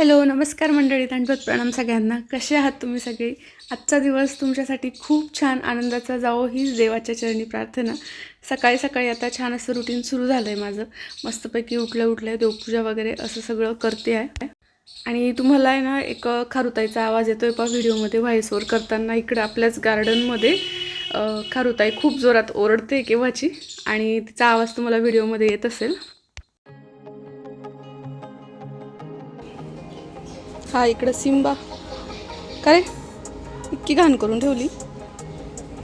Hello नमस्कार मंडळी तांडवत प्रणाम सगळ्यांना. कसे आहात तुम्ही सगळे? आजचा दिवस तुमच्यासाठी खूप छान आनंदाचा जावो हीच देवाच्या चरणी प्रार्थना. सकाळी सकाळी आता छान असं रुटीन सुरू झालं आहे माझं. मस्तपैकी उठलं उठलं देवपूजा वगैरे असं सगळं करते आहे. आणि तुम्हाला आहे ना एक खारुताईचा आवाज येतो आहे पा व्हिडिओमध्ये व्हॉइसवर करताना इकडं आपल्याच गार्डनमध्ये खारुताई खूप जोरात ओरडते केव्हाची? आणि तिचा आवाज तुम्हाला व्हिडिओमध्ये येत असेल. हा इकडं सिम्बा का रे? इतकी घाण करून ठेवली.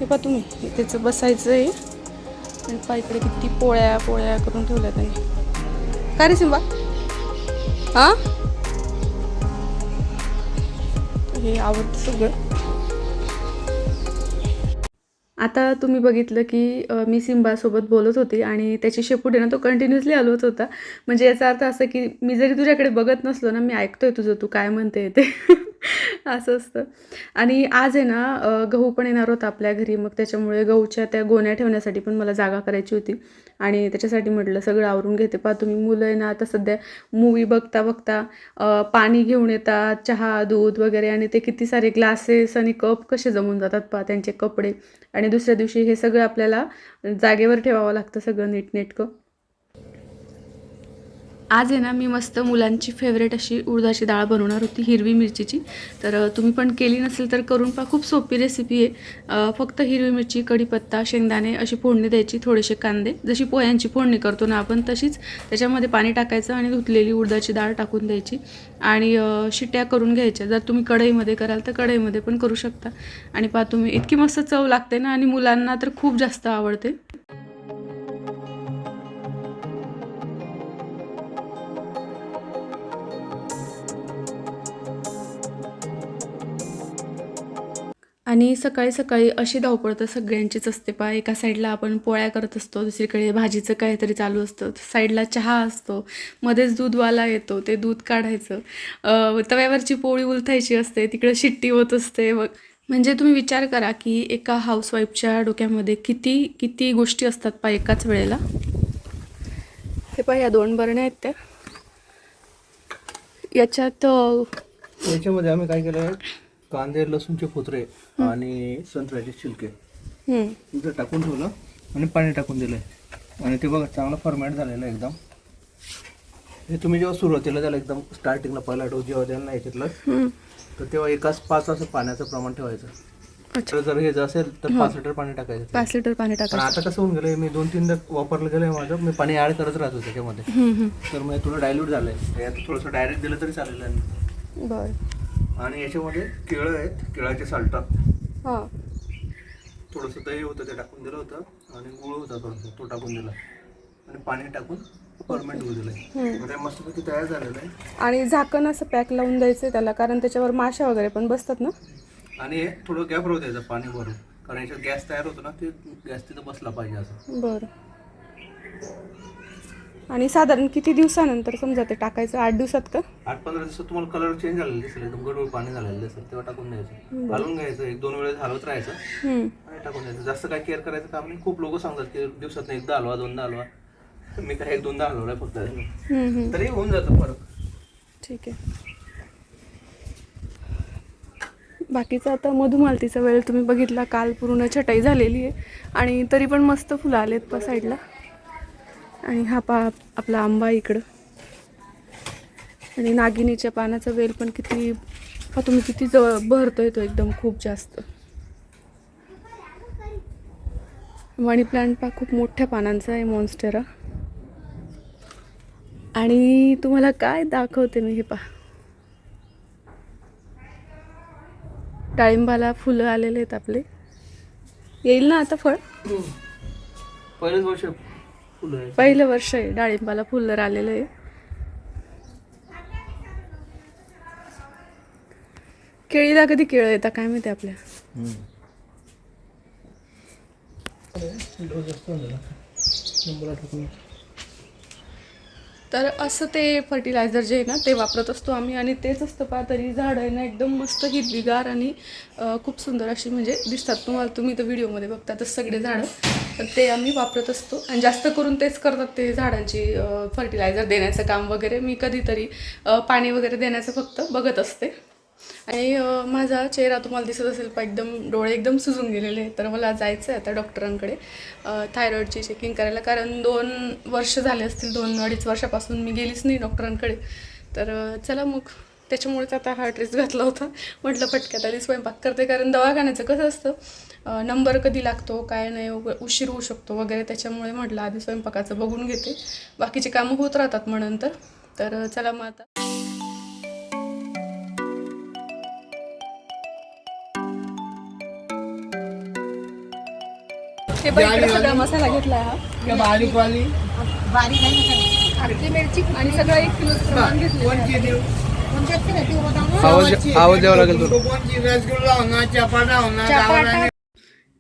हे पा तुम्ही त्याचं बसायचं आहे आणि पा इकडे किती पोळ्या पोळ्या करून ठेवल्या त्यांनी. का रे सिम्बा हां? हे आवडतं सगळं. आता तुम्ही बघितलं की मी सिम्बासोबत बोलत होती आणि त्याची शेपूट आहे ना तो कंटिन्युअसली हलवत होता. म्हणजे याचा अर्थ असं की मी जरी तुझ्याकडे बघत नसलो ना मी ऐकतोय तुझं तू काय म्हणते ते. असं असतं. आणि आज आहे ना गहू पण येणार होता आपल्या घरी मग त्याच्यामुळे गहूच्या त्या गोण्या ठेवण्यासाठी पण मला जागा करायची होती. आणि त्याच्यासाठी म्हटलं सगळं आवरून घेते. पहा तुम्ही मुलं आहे ना आता सध्या मूवी बघता बघता पाणी घेऊन येतात चहा दूध वगैरे आणि ते किती सारे ग्लासेस आणि कप कसे जमून जातात पहा त्यांचे कपडे. आणि दुसऱ्या दिवशी हे सगळं आपल्याला जागेवर ठेवावं लागतं सगळं नीटनेटकं. आज आहे ना मी मस्त मुलांची फेवरेट अशी उडदाची डाळ बनवणार होती हिरवी मिरचीची. तर तुम्ही पण केली नसेल तर करून पहा. खूप सोपी रेसिपी आहे. फक्त हिरवी मिरची कढीपत्ता शेंगदाणे अशी फोडणी द्यायची थोडेसे कांदे. जशी पोह्यांची फोडणी करतो ना आपण तशीच त्याच्यामध्ये पाणी टाकायचं आणि धुतलेली उडदाची डाळ टाकून द्यायची. आणि शिट्ट्या शिट्या करून घ्यायच्या. जर तुम्ही कढईमध्ये कराल तर कढईमध्ये पण करू शकता. आणि पहा तुम्ही इतकी मस्त चव लागते ना आणि मुलांना तर खूप जास्त आवडते. आणि सकाळी सकाळी अशी धावपळ तर सगळ्यांचीच असते पा एका साईडला आपण पोळ्या करत असतो दुसरीकडे भाजीचं काहीतरी चालू असतं. साईडला चहा असतो मध्येच दूधवाला येतो ते दूध काढायचं. तव्यावरची पोळी उलथायची असते तिकडे शिट्टी होत असते. व म्हणजे तुम्ही विचार करा की एका हाऊसवाईफच्या डोक्यामध्ये किती किती गोष्टी असतात पा एकाच वेळेला. हे पहा या दोन बरण्या आहेत त्या. याच्यात याच्यामध्ये आम्ही काय केलं? कांदे लसूणचे फोतरे आणि संत्र्याचे छिलके. इथं टाकून ठेवलं आणि पाणी टाकून दिलंय. आणि ते बघा चांगलं फॉर्मॅट झालेलं एकदम. हे तुम्ही जेव्हा सुरुवातीला त्याला एकदम स्टार्टिंगला पहिला डोस जेव्हा द्याल ना याच्यातलं हं. तर तेव्हा एकाच पाच असं पाण्याचं प्रमाण ठेवायचं. तर जर हे जर असेल तर पाच लिटर पाणी टाकायचं. पाच लिटर पाणी पण टाका आता कसं होऊन गेलंय मी दोन तीनदा वापरलं गेलंय माझं मी पाणी ॲड करत राहतो त्याच्यामध्ये. तर मग थोडं डायल्यूट झालंय. थोडंसं डायरेक्ट दिलं तरी चालेल. बरं. आणि याच्यामध्ये केळं आहेत केळाचे साल्टा. हां. थोडंसं दही होतं ते टाकून दिलं होतं आणि गुळ होता थोडंसं तो टाकून दिला. आणि पाणी टाकून फर्मेंट होऊ दिलं. ते मस्तपैकी तयार झालेलं आहे. आणि झाकण असं पॅक लावून द्यायचं त्याला कारण त्याच्यावर माशा वगैरे पण बसतात ना? आणि हे थोडं गॅप राहू द्यायचं पाणी भरून. कारण याच्यात गॅस तयार होतो ना ते गॅस तिथं बसला पाहिजे असं. बरं. आणि साधारण किती दिवसानंतर समजा ते टाकायचं? आठ दिवसात का? आठ पंधरा दिवसात तुम्हाला कलर चेंज झालेला दिसेल. एकदम गडूळ पाणी झालेलं दिसेल. तेव्हा टाकून द्यायचं. घालून घ्यायचं. एक दोन वेळेस हलवत राहायचं. आणि टाकून द्यायचं. जास्त काय केअर करायचं काम नाही. खूप लोक सांगतात की दिवसात एकदा हलवा दोनदा हलवा. मी काय एक दोनदा हलवलाय फक्त. तरी होऊन जातं फरक. ठीक आहे. बाकीचा आता मधुमालतीचा वेळ तुम्ही बघितला. काल पूर्ण छटाई झालेली आहे. आणि तरी पण मस्त फुलं आलेत पा साईडला आणि हा पा आपला आंबा इकडं. आणि नागिनीच्या पानाचा वेल पण किती हा तुम्ही किती जवळ भरतोय तो एकदम खूप जास्त. मनी प्लांट पा खूप मोठ्या पानांचा आहे मॉन्स्टेरा आणि तुम्हाला काय दाखवते मी हे पहा. डाळिंबाला फुलं आलेले आहेत आपले. येईल ना आता फळ? हो. पहिलंच वर्ष फुलं पहिलं वर्ष आहे डाळिंबाला फुलर आलेलं आहे. केळीला कधी केळं येतात काय माहिती आपल्या? तर असं ते फर्टिलायझर जे आहे ना ते वापरत असतो आम्ही आणि तेच असतं पहा तरी झाड आहे ना एकदम मस्त हिरवीगार आणि खूप सुंदर अशी म्हणजे दिसतात. तुम्हाला तुम्ही तर व्हिडिओमध्ये बघता तर सगळे झाडं तर ते आम्ही वापरत असतो. आणि जास्त करून तेच करतात ते झाडांची फर्टिलायझर देण्याचं काम वगैरे. मी कधीतरी पाणी वगैरे देण्याचं फक्त बघत असते. आणि माझा चेहरा तुम्हाला दिसत असेल पण एकदम डोळे एकदम सुजून गेलेले आहेत. तर मला जायचं आहे आता डॉक्टरांकडे थायरॉईडची चेकिंग करायला. कारण दोन वर्ष झाले असतील दोन अडीच वर्षापासून मी गेलीच नाही डॉक्टरांकडे. तर चला मग. त्याच्यामुळेच आता हा ड्रेस घातला होता. म्हटलं पटक्यात आधी स्वयंपाक करते. कारण दवाखान्याचं कसं असतं नंबर कधी लागतो काय नाही उशीर होऊ शकतो वगैरे. त्याच्यामुळे म्हटलं आधी स्वयंपाकाचं बघून घेते. बाकीची कामं होत राहतात नंतर. तर चला मग आता. इकडे सगळा मसाला घेतला हा. बारीक वाली. बारीक मिरची आणि सगळं एक किलो प्रमाण आवाज आवाज द्यावा लागेल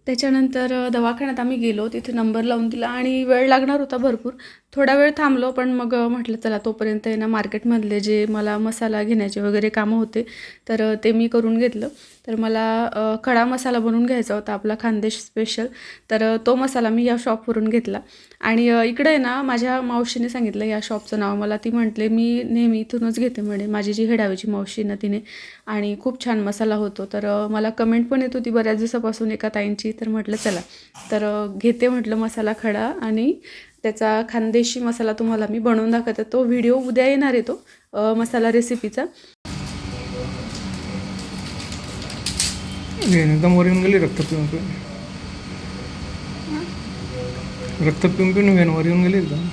त्याच्यानंतर दवाखान्यात आम्ही गेलो. तिथे नंबर लावून दिला आणि वेळ लागणार होता भरपूर. थोडा वेळ थांबलो पण मग म्हटलं चला तोपर्यंत आहे ना मार्केटमधले जे मला मसाला घेण्याचे वगैरे कामं होते तर ते मी करून घेतलं. तर मला खडा मसाला बनवून घ्यायचा होता आपला खानदेश स्पेशल तर तो मसाला मी या शॉपवरून घेतला. आणि इकडे आहे ना माझ्या मावशीने सांगितलं या शॉपचं नाव. मला ती म्हटले मी नेहमी इथूनच घेते म्हणे. माझी जी हेडावीची मावशी ना तिने. आणि खूप छान मसाला होतो. तर मला कमेंट पण येत होती बऱ्याच दिवसापासून एका ताईंची. तर म्हटलं चला. तर घेते म्हटलं मसाला खडा आणि त्याचा खानदेशी मसाला तुम्हाला मी बनवून दाखवते. तो व्हिडिओ उद्या येणार आहे तो मसाला रेसिपीचा एकदम वर येऊन गेली रक्त पिऊन पिऊन रक्त पिऊन पिऊन वेन वर येऊन गेली एकदम.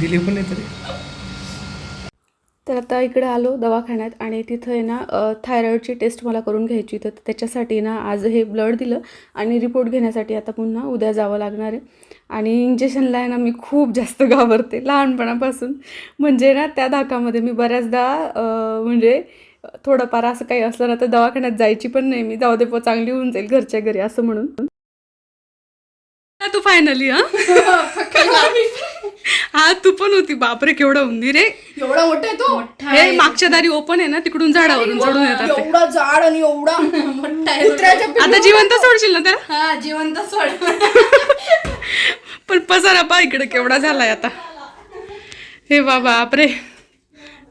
दिली पण नाही तरी. तर आता इकडे आलो दवाखान्यात आणि तिथं आहे ना थायरॉईडची टेस्ट मला करून घ्यायची तर त्याच्यासाठी ना आज हे ब्लड दिलं आणि रिपोर्ट घेण्यासाठी आता पुन्हा उद्या जावं लागणार आहे. आणि इंजेक्शनला आहे ना मी खूप जास्त घाबरते लहानपणापासून. म्हणजे ना त्या धाकामध्ये मी बऱ्याचदा म्हणजे थोडंफार असं काही असलं ना तर दवाखान्यात जायची पण नाही मी. जाऊ दे पो चांगली होऊन जाईल घरच्या घरी असं म्हणून. तू फायनली हा? हा तू पण होती. बापरे केवढा उंदीर रे एवढा मोठा आहे तो? हे मागच्या दारी ओपन आहे ना तिकडून झाडावरून चढून येतात ते. एवढा जाड आणि एवढा मोठा आहे. कुत्र्याच्या आता जिवंत सोडशील ना त्याला? हा जिवंत सोड. पण पसारा पा इकडे केवढा झालाय आता. हे बाबा आपरे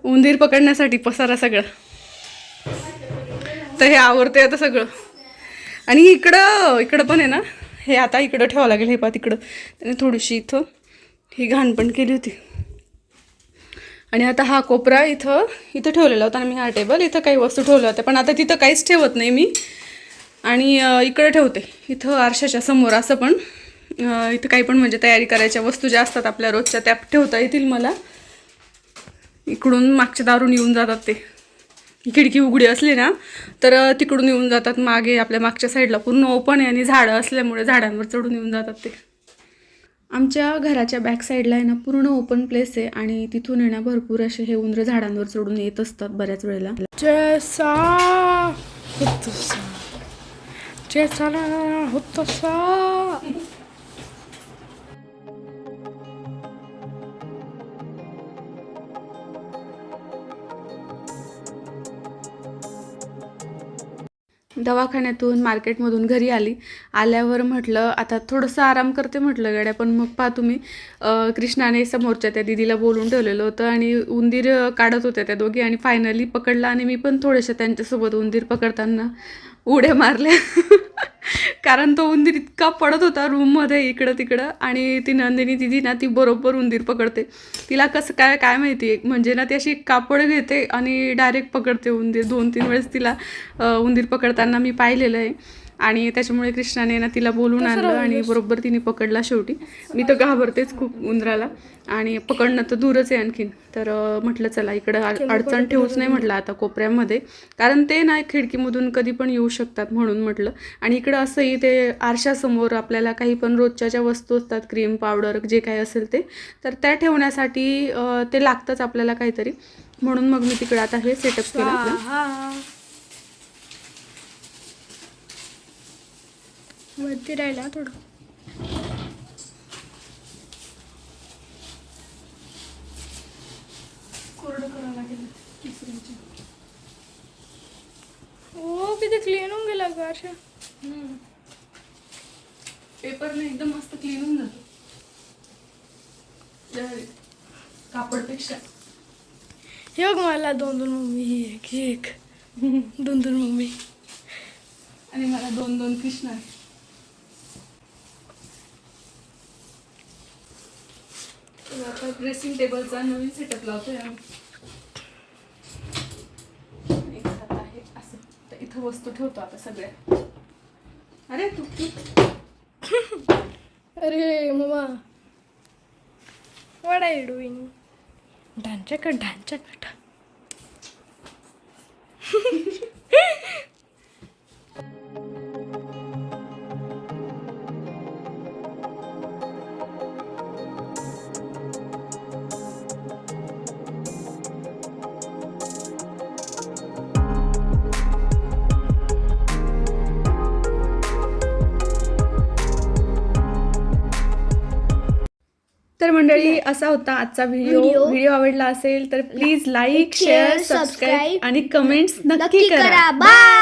उंदीर पकडण्यासाठी पसारा सगळं. तर हे आवडते आता सगळं. आणि इकडं इकडं पण आहे ना? हे आता इकडं ठेवावं लागेल हे पा तिकडं. त्याने थोडीशी इथं ही घाण पण केली होती. आणि आता हा कोपरा इथं इथं ठेवलेला होता आणि मी हा टेबल इथं काही वस्तू ठेवल्या होत्या. पण आता तिथं काहीच ठेवत नाही मी. आणि इकडं ठेवते. इथं आरशाच्या समोर असं पण. इथं काही पण म्हणजे तयारी करायच्या वस्तू ज्या असतात आपल्या रोजच्या त्या ठेवता येतील मला. इकडून मागच्या दारून येऊन जातात ते. खिडकी उघडी असली ना तर तिकडून येऊन जातात. मागे आपल्या मागच्या साईडला पूर्ण ओपन आहे आणि झाडं असल्यामुळे झाडांवर चढून येऊन जातात ते. आमच्या घराच्या बॅक साईडला आहे ना पूर्ण ओपन प्लेस आहे आणि तिथून आहे ना भरपूर असे हे उंदरं झाडांवर चढून येत असतात बऱ्याच वेळेला. जैसा होतसा जैसा दवाखान्यातून मार्केटमधून घरी आली. आल्यावर म्हटलं आता थोडंसं आराम करते म्हटलं गाड्या पण मग पहा तुम्ही कृष्णाने समोरच्या त्या दिदीला बोलून ठेवलेलं होतं आणि उंदीर काढत होत्या त्या दोघी आणि फायनली पकडला आणि मी पण थोडेसे त्यांच्यासोबत उंदीर पकडताना उड्या मारल्या. कारण तो उंदीर इतका पडत होता रूममध्ये इकडं तिकडं. आणि ती नंदिनी दिदी ना ती बरोबर उंदीर पकडते. तिला कसं काय काय माहिती? म्हणजे ना ती अशी कापड घेते आणि डायरेक्ट पकडते उंदीर. दोन तीन वेळेस तिला उंदीर पकडताना मी पाहिलेलं आहे. आणि त्याच्यामुळे कृष्णाने ना तिला बोलून आणलं आणि बरोबर तिने पकडला शेवटी. मी तर घाबरतेच खूप उंदराला. आणि पकडणं तर दूरच आहे आणखीन. तर म्हटलं चला इकडं अड- अडचण ठेवूच नाही म्हटलं आता कोपऱ्यामध्ये. कारण ते ना खिडकीमधून कधी पण येऊ शकतात म्हणून म्हटलं. आणि इकडं असंही ते आरशासमोर आपल्याला काही पण रोजच्या ज्या वस्तू असतात क्रीम पावडर जे काही असेल ते तर त्या ठेवण्यासाठी ते लागतंच आपल्याला काहीतरी. म्हणून मग मी तिकडं आता हे सेटअप केलं वरती राहिला थोडं. ओ किती क्लीन होऊन गेलं ग अशा पेपरने एकदम मस्त क्लीन होऊन जातो. कापडपेक्षा. हे बघ मला दोन दोन मम्मी एक एक दोन दोन मम्मी. आणि मला दोन दोन कृष्ण तर आता ड्रेसिंग टेबलचा नवीन सेटअप लावतोय आम्ही. एक हात आहे असं. तर इथं वस्तू ठेवतो आता सगळ्या अरे तू तू. अरे मम्मा वड आर यू डुईंग ढांचा कट तर मंडळी असा होता आजचा व्हिडिओ. व्हिडिओ. व्हिडिओ आवडला असेल तर प्लीज लाईक शेअर सबस्क्राईब आणि कमेंट्स नक्की नक्की करा. करा. बाय